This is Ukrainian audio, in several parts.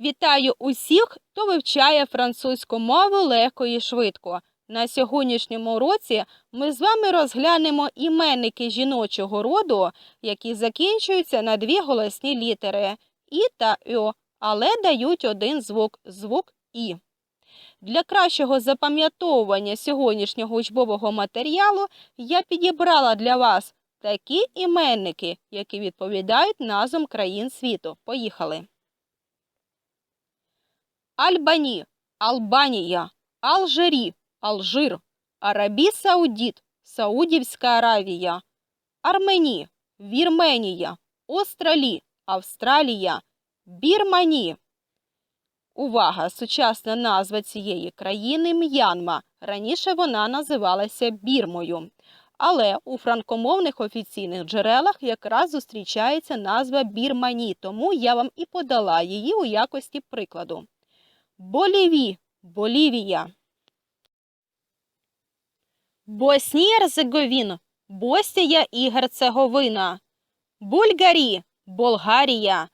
Вітаю усіх, хто вивчає французьку мову легко і швидко. На сьогоднішньому уроці ми з вами розглянемо іменники жіночого роду, які закінчуються на дві голосні літери І та Ё, але дають один звук звук І. Для кращого запам'ятовування сьогоднішнього учбового матеріалу я підібрала для вас такі іменники, які відповідають назвам країн світу. Поїхали! Альбані, Албанія, Алжирі, Алжир, Арабі Саудіт, Саудівська Аравія, Армені, Вірменія, Остралі, Австралія, Бірмані. Увага! Сучасна назва цієї країни М'янма. Раніше вона називалася Бірмою. Але у франкомовних офіційних джерелах якраз зустрічається назва Бірмані, тому я вам і подала її у якості прикладу. Боліві, Болівія. Боснія Ерзеговін, Боснія і Герцеговина. Бульгарі, Болгарія.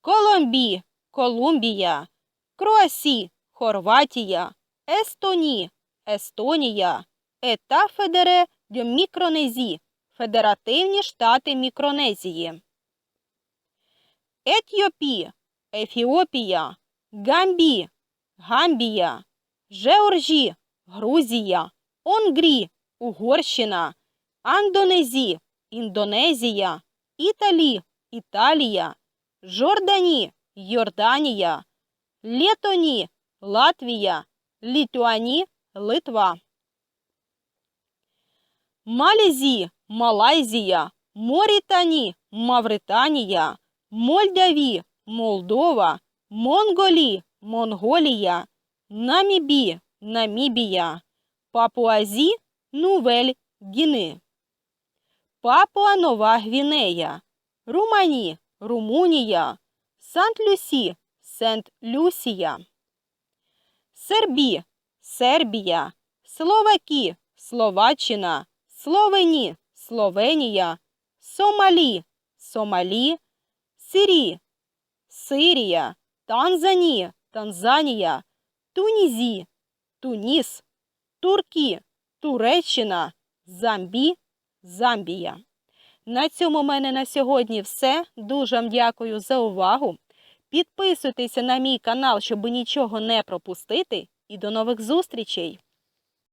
Коломбі, Колумбія. Круасі, Хорватія. Естоні, Естонія. Ета Федере де Мікронезі, Федеративні Штати Мікронезії. Етіопі, Ефіопія. Гамбі, Гамбія, Жеоржі, Грузія, Онгрі, Угорщина, Андонезі, Індонезія, Італі, Італія, Жордані, Йорданія, Летоні, Латвія, Літуані, Литва. Малезі, Малайзія, Морітані, Мавританія, Мольдаві, Молдова, Монголі, Монголія, Намібі, Намібія, Папуазі, Нувель, Гіни, Папуа Нова Гвінея, Румані, Румунія, Сант-Люсі, Сент-Люсія, Сербі, Сербія, Словакі, Словаччина, Словені, Словенія, Сомалі, Сомалі, Сирі, Сирія, Танзанія, Танзанія, Тунізі, Туніс, Туркі, Туреччина, Замбі, Замбія. На цьому в мене на сьогодні все. Дуже вам дякую за увагу. Підписуйтеся на мій канал, щоб нічого не пропустити. І до нових зустрічей!